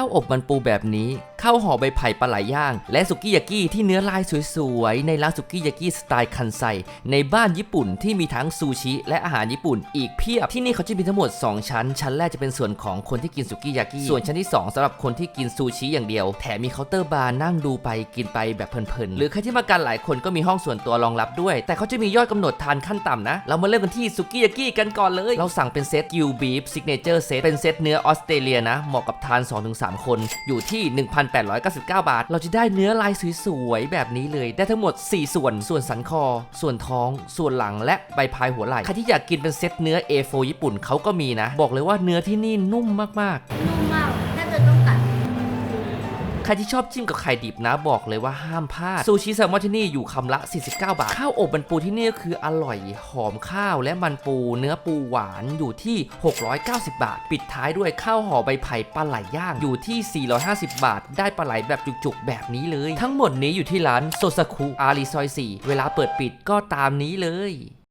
ข้าวอบมันปูแบบนี้ข้าวห่อใบไผ่ปลาไหลย่าง และสุกี้ยากิที่เนื้อลายสวยๆ ในร้านสุกี้ยากิสไตล์คันไซในบ้านญี่ปุ่นที่มีทั้งซูชิ และอาหารญี่ปุ่น อีกเพียบที่นี่เขาจะมีทั้งหมด 2 ชั้น ชั้นแรกจะเป็นส่วนของคนที่กินสุกี้ยากิส่วนชั้นที่ 2สำหรับคนที่กินซูชิอย่างเดียว แถมมีเคาน์เตอร์บาร์นั่งดูไปกินไปแบบเพลินๆหรือใครที่มากันหลายคนก็มีห้องส่วนตัวรองรับด้วย แต่เขาจะมียอดกำหนดทานขั้นต่ำนะเรามาเริ่มกันที่สุกี้ยากิกันก่อนเลย เราสั่งเป็นเซตกิวบีฟซิกเนเจอร์เซตเป็นเซตเนื้อออสเตรเลียนะเหมาะกับทาน 2-3 คนอยู่ที่1,899 บาท เราจะได้เนื้อลายสวยๆแบบนี้เลยได้ทั้งหมด 4 ส่วน ส่วนสันคอ ส่วนท้อง ส่วนหลังและใบพายหัวไหล่ใครที่อยากกินเป็นเซตเนื้อ A4 ญี่ปุ่นเขาก็มีนะ บอกเลยว่าเนื้อที่นี่นุ่มมากๆ ครที่ชอบจิ้มกับไข่ดิบนะบอกเลยว่าห้ามพลาดซูชิแซลมอนที่นี่อยู่คำละ 49 บาท ข้าวอบมันปูที่นี่ก็คืออร่อยหอมข้าวและมันปูเนื้อปูหวานอยู่ที่ 690 บาท ปิดท้ายด้วยข้าวห่อใบไผ่ปลาไหลย่างอยู่ที่ 450 บาท ได้ปลาไหลแบบจุกๆ แบบนี้เลย ทั้งหมดนี้อยู่ที่ร้านโซซาคุอารีซอย 4 เวลาเปิดปิดก็ตามนี้เลย